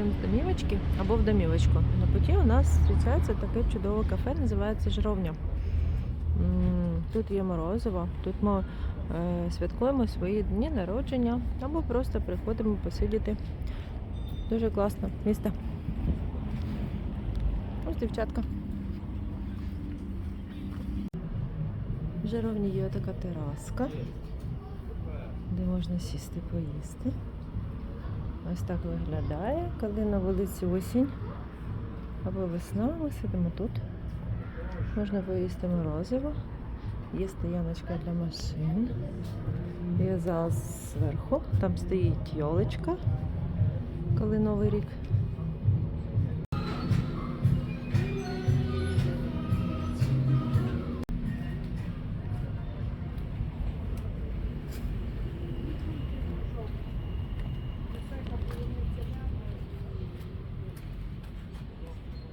йдемо з домівочки або в домівочку. На путі у нас зустрічається таке чудове кафе, називається Жировня. Тут є морозиво, тут ми е, святкуємо свої дні народження або просто приходимо посидіти. Дуже класно місто. Ось дівчатка. В Жировні є така тераска, де можна сісти поїсти. Ось так виглядає, коли на вулиці осінь або весна, ми сидимо тут. Можна поїсти морозиво, є стояночка для машин, є зал зверху, там стоїть йолочка, коли Новий рік.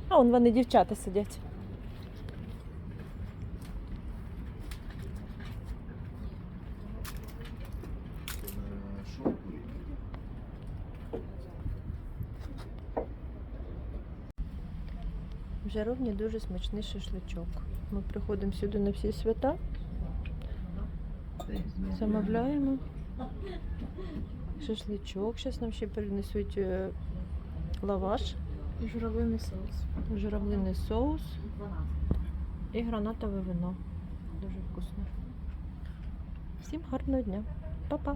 А вон вони дівчата сидять. В жаровні дуже смачний шашличок. Ми приходимо сюди на всі свята, замовляємо шашличок. Зараз нам ще принесуть е, лаваш, Журавлиний соус. журавлиний соус і гранатове вино. Дуже вкусно. Всім гарного дня. Па-па!